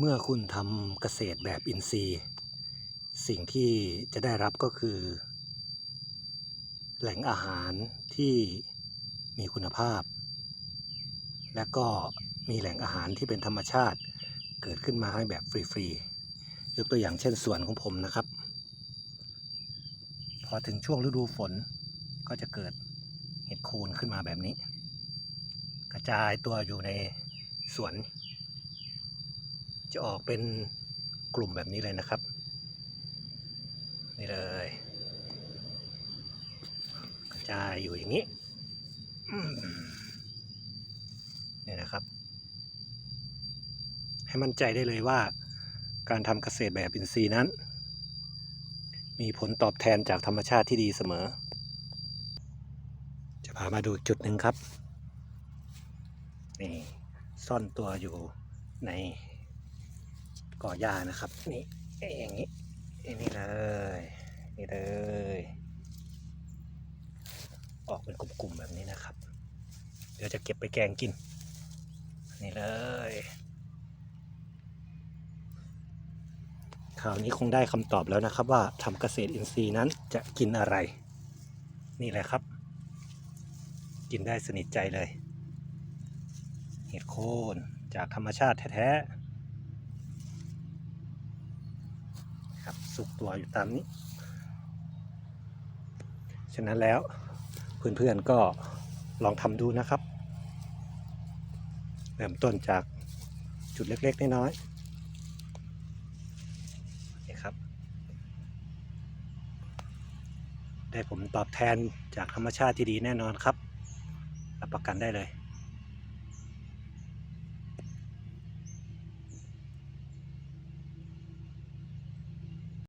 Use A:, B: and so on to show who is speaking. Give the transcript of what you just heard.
A: เมื่อคุณทำเกษตรแบบอินทรีย์ สิ่งที่จะได้รับก็คือ แหล่งอาหารที่มีคุณภาพ และก็มีแหล่งอาหารที่เป็นธรรมชาติเกิดขึ้นมาให้แบบฟรีๆ ยกตัวอย่างเช่นสวนของผมนะครับ พอถึงช่วงฤดูฝนก็จะเกิดเห็ดโคนขึ้นมาแบบนี้ กระจายตัวอยู่ในสวน จะออกเป็นกลุ่มแบบนี้เลยนะครับ นี่เลยกระจายอยู่อย่างนี้เนี่ยนะครับ ให้มั่นใจได้เลยว่าการทำเกษตรแบบอินทรีย์นั้น มีผลตอบแทนจากธรรมชาติที่ดีเสมอ จะพามาดูจุดหนึ่งครับ นี่ ซ่อนตัวอยู่ใน ก่อหญ้านะครับ นี่เอ้ยอย่างนี้เอ้ยนี่เลยนี่เลย ออกเป็นกลุ่มๆแบบนี้นะครับ เดี๋ยวจะเก็บไปแกงกิน นี่เลยคราวนี้คงได้คำตอบแล้วนะครับว่าทำเกษตรอินทรีย์นั้นจะกินอะไร นี่แหละครับ กินได้สนิทใจเลย เห็ดโคนจากธรรมชาติแท้ๆุกตัวอยู่ตามนี้ ฉะนั้นแล้วเพื่อนๆก็ลองทำดูนะครับ เริ่มต้นจากจุดเล็กๆน้อยๆนี่ครับ ได้ผมตอบแทนจากธรรมชาติที่ดีแน่นอนครับ รับประกันได้เลย